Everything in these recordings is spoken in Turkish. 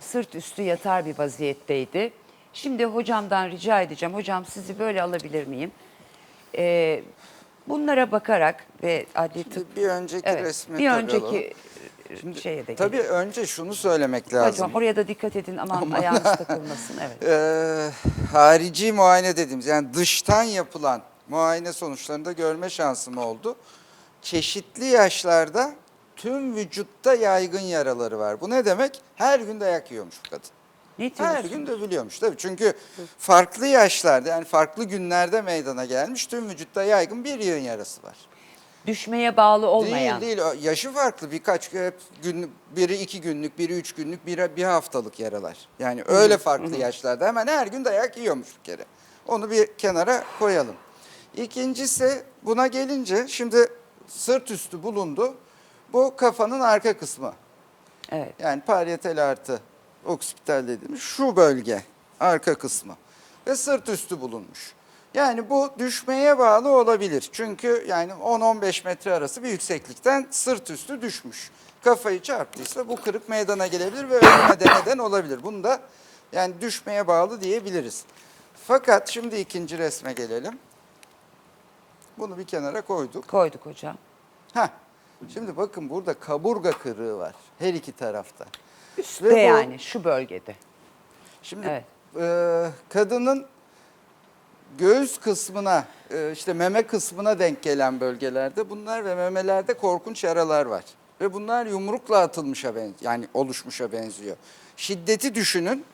sırt üstü yatar bir vaziyetteydi. Şimdi hocamdan rica edeceğim. Hocam sizi böyle alabilir miyim? Ee, bunlara bakarak ve adli tıp... Bir önceki Evet, resmi bir önceki şeye de Tabii gelin. önce şunu söylemek lazım. Hocam oraya da dikkat edin aman ayağınız takılmasın. Evet. Ee, harici muayene dediğimiz yani dıştan yapılan muayene sonuçlarında görme şansım oldu. Çeşitli yaşlarda tüm vücutta yaygın yaraları var. Bu ne demek? Her gün dayak yiyormuş bu kadın. Ne Her gün dövülüyormuş tabii. Çünkü farklı yaşlarda yani farklı günlerde meydana gelmiş tüm vücutta yaygın bir yığın yarası var. Düşmeye bağlı olmayan. Değil değil yaşı farklı birkaç gün biri iki günlük biri üç günlük biri bir haftalık yaralar. Yani öyle farklı yaşlarda hemen her gün dayak yiyormuş bir kere. Onu bir kenara koyalım. İkincisi buna gelince şimdi sırt üstü bulundu. Bu kafanın arka kısmı. Evet. Yani parietal artı oksipital dediğimiz şu bölge arka kısmı ve sırt üstü bulunmuş. Yani bu düşmeye bağlı olabilir. Çünkü yani 10-15 metre arası bir yükseklikten sırt üstü düşmüş. Kafayı çarptıysa bu kırık meydana gelebilir ve ölüme de neden olabilir. Bunu da yani düşmeye bağlı diyebiliriz. Fakat şimdi ikinci resme gelelim. Bunu bir kenara koyduk. Koyduk hocam. Heh. Şimdi bakın burada kaburga kırığı var her iki tarafta. Üstte Ve bu- yani şu bölgede. Şimdi Evet. e, kadının göğüs kısmına, e, işte meme kısmına denk gelen bölgelerde bunlar ve memelerde korkunç yaralar var. Ve bunlar yumrukla atılmışa benziyor. Yani oluşmuşa benziyor. Şiddeti düşünün.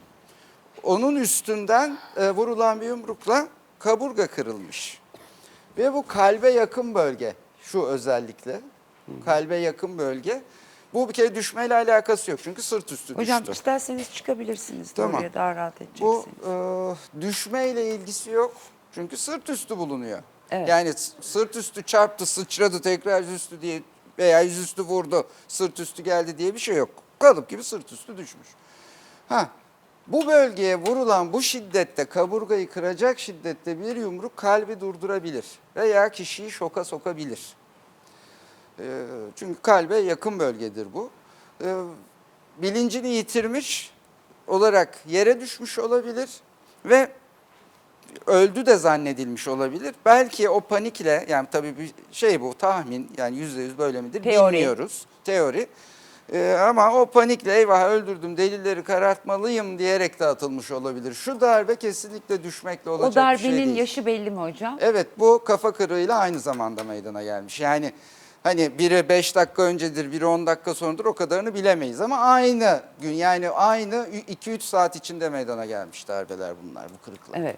Onun üstünden e, vurulan bir yumrukla kaburga kırılmış. Ve bu kalbe yakın bölge. Şu özellikle. Kalbe yakın bölge. Bu bir kere düşmeyle alakası yok. Çünkü sırt üstü Hocam düştü. isterseniz çıkabilirsiniz. Tamam. Oraya daha rahat edeceksiniz. Bu e, düşmeyle ilgisi yok. Çünkü sırt üstü bulunuyor. Evet. Yani sırt üstü çarptı, sıçradı, tekrar yüzüstü diye veya yüzüstü vurdu, sırt üstü geldi diye bir şey yok. Kalıp gibi sırt üstü düşmüş. Ha, bu bölgeye vurulan bu şiddette, kaburgayı kıracak şiddette bir yumruk kalbi durdurabilir veya kişiyi şoka sokabilir. E, çünkü kalbe yakın bölgedir bu. E, bilincini yitirmiş olarak yere düşmüş olabilir ve öldü de zannedilmiş olabilir. Belki o panikle yani tabii bir şey bu tahmin yani yüzde yüz böyle midir Teori. bilmiyoruz. Teori. Ee, ama o panikle eyvah öldürdüm delilleri karartmalıyım diyerek de atılmış olabilir. Şu darbe kesinlikle düşmekle olacak o bir şey darbenin değil. yaşı belli mi hocam? Evet bu kafa kırığıyla aynı zamanda meydana gelmiş. Yani hani biri 5 dakika öncedir, biri 10 dakika sonradır o kadarını bilemeyiz. Ama aynı gün yani aynı 2-3 saat içinde meydana gelmiş darbeler bunlar, bu kırıklar. Evet.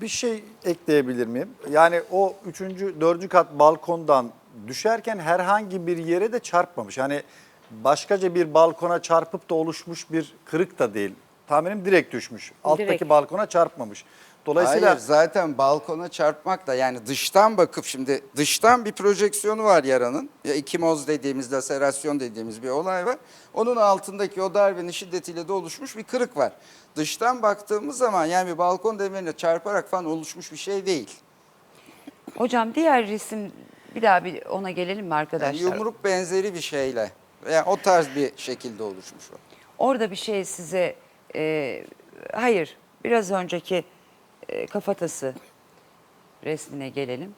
Bir şey ekleyebilir miyim? Yani o üçüncü, dördüncü kat balkondan düşerken herhangi bir yere de çarpmamış. Hani başkaca bir balkona çarpıp da oluşmuş bir kırık da değil. Tahminim direkt düşmüş. Alttaki Direkt. balkona çarpmamış. Dolayısıyla Hayır zaten balkona çarpmak da yani dıştan bakıp şimdi dıştan bir projeksiyonu var yaranın. Ya ikimoz dediğimiz laserasyon dediğimiz bir olay var. Onun altındaki o darbenin şiddetiyle de oluşmuş bir kırık var. Dıştan baktığımız zaman yani bir balkon demirine çarparak falan oluşmuş bir şey değil. Hocam diğer resim bir daha bir ona gelelim mi Yani arkadaşlar? yumruk benzeri bir şeyle yani o tarz bir şekilde oluşmuş o. Orada bir şey size e, hayır biraz önceki e, kafatası resmine gelelim.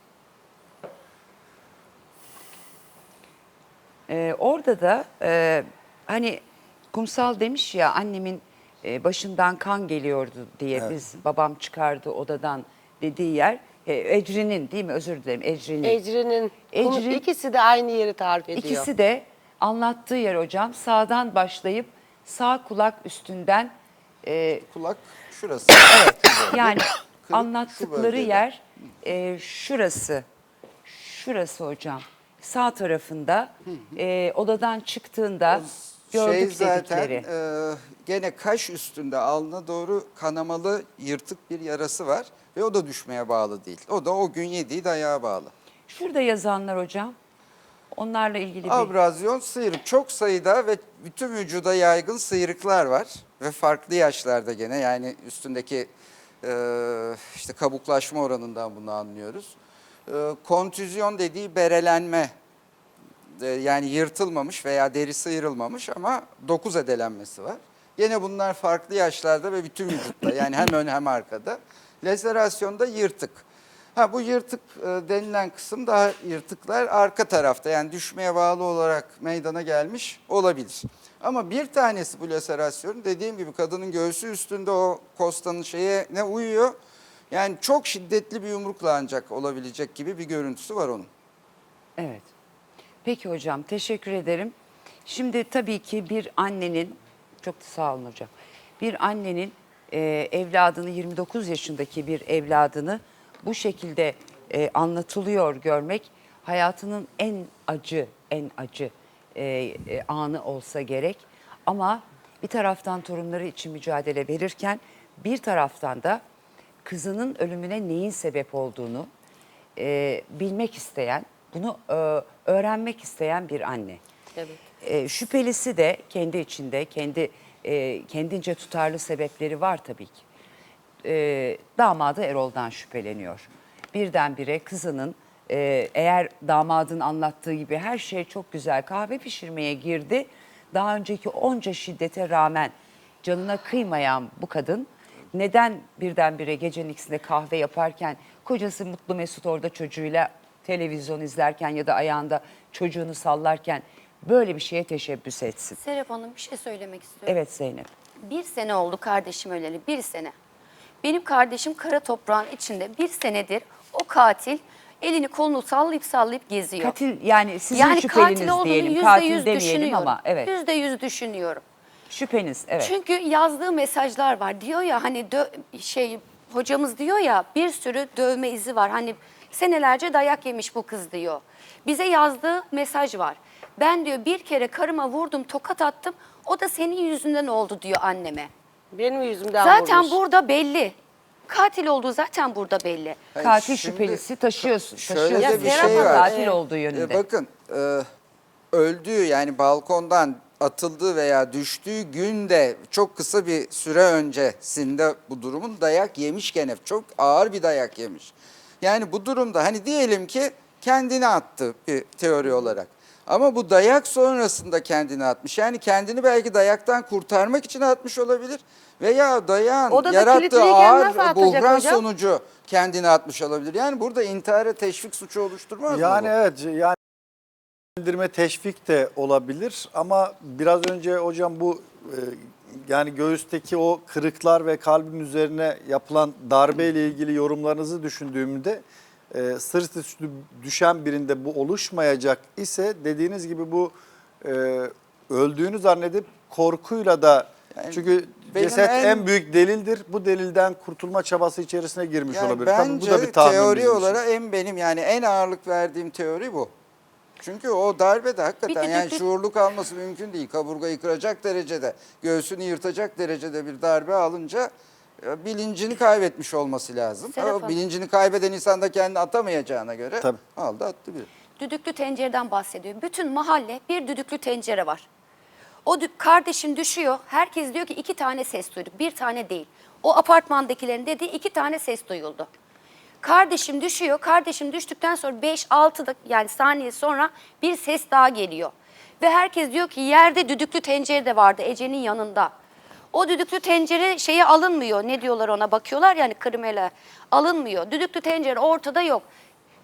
E, orada da e, hani kumsal demiş ya annemin e, başından kan geliyordu diye biz babam çıkardı odadan dediği yer e, Ecrin'in değil mi özür dilerim Ecrin'in. Ecri'nin Ecrin- Ecrin, ikisi de aynı yeri tarif ediyor. İkisi de anlattığı yer hocam sağdan başlayıp sağ kulak üstünden e, Kulak şurası. yani şu anlattıkları bölgede. yer e, şurası. Şurası hocam. Sağ tarafında e, odadan çıktığında gördük şey zaten dedikleri. e, gene kaş üstünde alnına doğru kanamalı yırtık bir yarası var ve o da düşmeye bağlı değil. O da o gün yediği dayağa bağlı. Şurada yazanlar hocam. Onlarla ilgili bir Abrazyon sıyrık çok sayıda ve bütün vücuda yaygın sıyrıklar var ve farklı yaşlarda gene yani üstündeki e, işte kabuklaşma oranından bunu anlıyoruz. E, kontüzyon dediği berelenme e, yani yırtılmamış veya deri sıyrılmamış ama dokuz edelenmesi var. Gene bunlar farklı yaşlarda ve bütün vücutta yani hem ön hem arkada. Leserasyonda yırtık. Ha bu yırtık e, denilen kısım daha yırtıklar arka tarafta yani düşmeye bağlı olarak meydana gelmiş olabilir. Ama bir tanesi bu laserasyon dediğim gibi kadının göğsü üstünde o kostanın şeye ne uyuyor? Yani çok şiddetli bir yumrukla ancak olabilecek gibi bir görüntüsü var onun. Evet. Peki hocam teşekkür ederim. Şimdi tabii ki bir annenin, çok da sağ olun hocam. Bir annenin e, evladını 29 yaşındaki bir evladını bu şekilde e, anlatılıyor görmek hayatının en acı, en acı e, e, anı olsa gerek. Ama bir taraftan torunları için mücadele verirken bir taraftan da kızının ölümüne neyin sebep olduğunu e, bilmek isteyen, bunu e, öğrenmek isteyen bir anne. Evet. E, şüphelisi de kendi içinde, kendi e, kendince tutarlı sebepleri var tabii ki. E, damadı Erol'dan şüpheleniyor. Birdenbire kızının e, eğer damadın anlattığı gibi her şey çok güzel kahve pişirmeye girdi. Daha önceki onca şiddete rağmen canına kıymayan bu kadın neden birdenbire gecenin ikisinde kahve yaparken kocası mutlu mesut orada çocuğuyla televizyon izlerken ya da ayağında çocuğunu sallarken böyle bir şeye teşebbüs etsin. Serap Hanım bir şey söylemek istiyorum. Evet Zeynep. Bir sene oldu kardeşim öleli, bir sene. Benim kardeşim kara toprağın içinde bir senedir o katil elini kolunu sallayıp sallayıp geziyor. Katil yani sizin yani şüpheliniz katil olduğunu diyelim. yüzde Katil yüz demeyelim düşünüyorum. ama evet. Yüzde yüz düşünüyorum. Şüpheniz evet. Çünkü yazdığı mesajlar var. Diyor ya hani dö- şey hocamız diyor ya bir sürü dövme izi var. Hani senelerce dayak yemiş bu kız diyor. Bize yazdığı mesaj var. Ben diyor bir kere karıma vurdum tokat attım. O da senin yüzünden oldu diyor anneme. Benim yüzümden Zaten vurmuş. burada belli. Katil olduğu zaten burada belli. Hayır, Katil şimdi şüphelisi taşıyorsun. Şöyle taşıyorsun. de bir şey var. Katil olduğu yönünde. E, bakın e, öldüğü yani balkondan atıldığı veya düştüğü günde çok kısa bir süre öncesinde bu durumun dayak yemiş gene çok ağır bir dayak yemiş. Yani bu durumda hani diyelim ki kendini attı bir teori olarak. Ama bu dayak sonrasında kendini atmış. Yani kendini belki dayaktan kurtarmak için atmış olabilir. Veya dayağın Odada yarattığı ağır atacak buhran hocam? sonucu kendini atmış olabilir. Yani burada intihara teşvik suçu oluşturmaz mı Yani bu? evet yani indirme teşvik de olabilir ama biraz önce hocam bu e, yani göğüsteki o kırıklar ve kalbin üzerine yapılan darbe ile ilgili yorumlarınızı düşündüğümde e, sırt üstü düşen birinde bu oluşmayacak ise dediğiniz gibi bu e, öldüğünü zannedip korkuyla da Yani çünkü ceset en, en- büyük delildir. Bu delilden kurtulma çabası içerisine girmiş Yani olabilir. Tabii bence bu da bir tahmin teori olarak en benim yani en ağırlık verdiğim teori bu. Çünkü o darbe de hakikaten Bir yani düdük- şuurlu kalması mümkün değil. Kaburgayı kıracak derecede, göğsünü yırtacak derecede bir darbe alınca bilincini kaybetmiş olması lazım. Serap Ama Hanım. bilincini kaybeden insan da kendini atamayacağına göre Tabii. aldı attı bir. Düdüklü tencereden bahsediyor. Bütün mahalle bir düdüklü tencere var. O dü- kardeşim düşüyor. Herkes diyor ki iki tane ses duyduk. Bir tane değil. O apartmandakilerin dediği iki tane ses duyuldu. Kardeşim düşüyor. Kardeşim düştükten sonra 5-6 dak yani saniye sonra bir ses daha geliyor. Ve herkes diyor ki yerde düdüklü tencere de vardı Ece'nin yanında. O düdüklü tencere şeye alınmıyor. Ne diyorlar ona bakıyorlar yani kırmele. Alınmıyor. Düdüklü tencere ortada yok.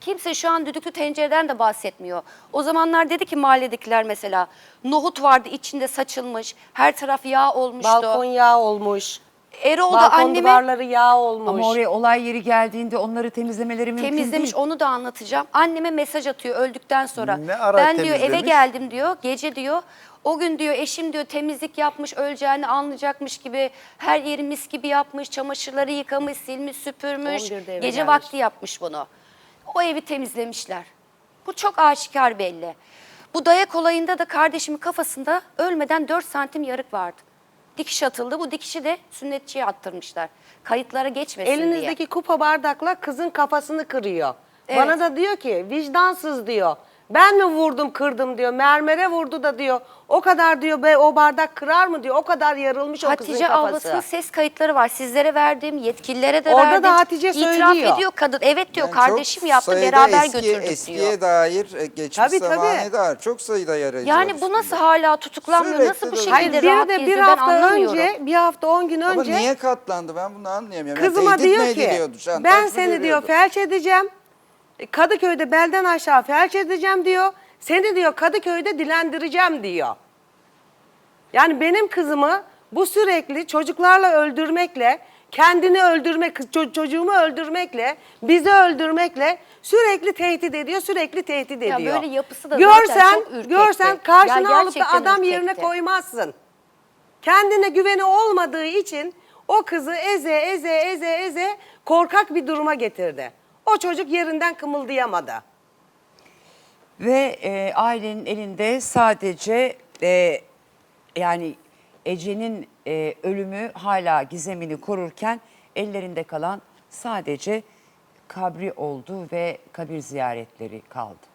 Kimse şu an düdüklü tencereden de bahsetmiyor. O zamanlar dedi ki mahalledekiler mesela nohut vardı içinde saçılmış. Her taraf yağ olmuştu. Balkon yağ olmuş. Erol da Balkon anneme duvarları yağ olmuş. Ama oraya olay yeri geldiğinde onları temizlemeleri mümkün temizlemiş değil. onu da anlatacağım. Anneme mesaj atıyor öldükten sonra. Ne ara ben diyor eve temizlemiş? geldim diyor gece diyor. O gün diyor eşim diyor temizlik yapmış öleceğini anlayacakmış gibi her yeri mis gibi yapmış. Çamaşırları yıkamış silmiş süpürmüş. 11'de eve Gece gelmiş. vakti yapmış bunu. O evi temizlemişler. Bu çok aşikar belli. Bu dayak olayında da kardeşimin kafasında ölmeden 4 santim yarık vardı. Dikiş atıldı. Bu dikişi de sünnetçiye attırmışlar. Kayıtlara geçmesin diye. Elinizdeki kupa bardakla kızın kafasını kırıyor. Evet. Bana da diyor ki vicdansız diyor. Ben mi vurdum kırdım diyor. Mermere vurdu da diyor. O kadar diyor be o bardak kırar mı diyor. O kadar yarılmış o kızın Hatice kafası. ablasının ses kayıtları var. Sizlere verdim, yetkililere de Orada verdim. da Hatice İtiraf söylüyor. ediyor kadın. Evet diyor Yani kardeşim çok yaptı sayıda beraber eski, götürdük eskiye diyor. dair e, geçmiş Tabii, tabii. zamana dair çok sayıda izi Yani bu nasıl hala tutuklanmıyor? Sürekli nasıl bu de- şekilde Hayır rahat bir de bir geziyor ben hafta anlamıyorum. önce, bir hafta on gün Ama önce niye katlandı ben bunu anlayamıyorum. Yani kızıma tehdit mi diyor ki ediliyordu, şantaj ben seni diyor görüyordu? felç edeceğim. Kadıköy'de belden aşağı felç edeceğim diyor. Seni diyor Kadıköy'de dilendireceğim diyor. Yani benim kızımı bu sürekli çocuklarla öldürmekle, kendini öldürmek, ço- çocuğumu öldürmekle, bizi öldürmekle sürekli tehdit ediyor, sürekli tehdit Ya ediyor. böyle yapısı da zaten görsen, çok ürkekti. görsen karşına Ya alıp da adam yerine ürkekti. koymazsın. Kendine güveni olmadığı için o kızı eze eze eze eze korkak bir duruma getirdi. O çocuk yerinden kımıldayamadı. Ve e, ailenin elinde sadece e, yani Ece'nin e, ölümü hala gizemini korurken ellerinde kalan sadece kabri oldu ve kabir ziyaretleri kaldı.